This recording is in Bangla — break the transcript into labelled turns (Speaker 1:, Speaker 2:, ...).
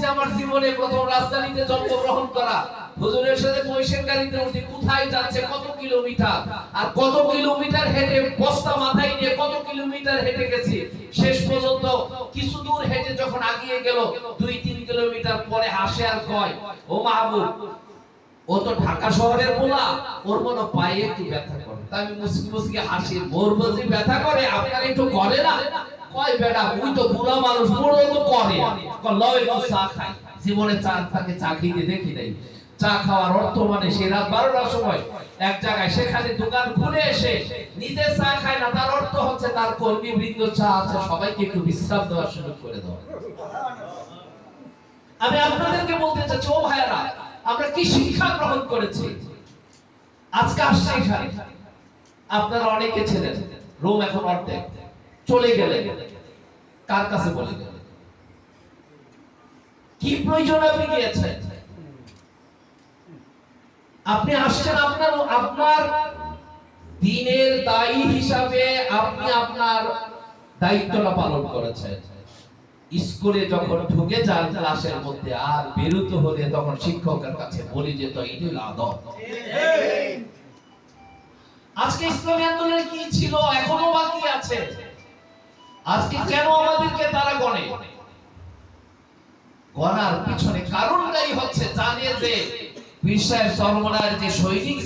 Speaker 1: হয়েছে আমার জীবনে প্রথম রাজধানীতে জন্মগ্রহণ করা। হুজুরের সাথে মহিষের গাড়িতে উঠে কোথায় যাচ্ছে, কত কিলোমিটার? আর কত কিলোমিটার হেঁটে বস্তা মাথায় নিয়ে কত কিলোমিটার হেঁটে গেছি? শেষ পর্যন্ত কিছু দূর হেঁটে যখন আগিয়ে গেল, দুই তিন কিলোমিটার পরে হাসে আর কয়, ও মাহবুব, ও তো ঢাকা শহরের পোলা, ওর মনে পায়ে একটু ব্যথা করে। তাই আমি মুসকি মুসকি হাসি মোর বুঝি ব্যথা করে? আপনার একটু করে না? কয় বেটা তো বুড়া মানুষ বুড়ো তো করে। চা খাই। জীবনে চা থাকে, চা খেতে দেখি নাই। চা খাওয়ার অর্থ মানে সে রাত বারোটার সময় এক জায়গায় সেখানে দোকান খুলে এসে নিজে চা খায় না, তার অর্থ হচ্ছে তার কর্মী বৃন্দ চা আছে, সবাইকে একটু বিশ্রাম দেওয়ার সুযোগ করে দেওয়া আমি আপনাদেরকে বলতে চাচ্ছি, ও ভাইয়ারা, আমরা কি শিক্ষা গ্রহণ করেছি? আজকে আসছে আপনারা অনেকে ছিলেন, রোম এখন অর্ধেক। চলে গেলে কার কাছে বলে? গেলেন কি প্রয়োজন আপনি গিয়েছেন? আপনি আসছেন আপনার আপনার দিনের দায়ী হিসাবে আপনি আপনার দায়িত্বটা পালন করেছেন। স্কুলে যখন ঢুকে যান ক্লাসের মধ্যে আর বেরোতে হলে তখন শিক্ষকের কাছে বলে যেত এটি হলো আদব। আজকে ইসলামী আন্দোলনে কি ছিল? এখনও আজকে কেন আমাদেরকে তারা গণে? গণার পিছনে কারণটাই হচ্ছে জানে যে বিশ্বের সর্বনার যে সৈনিক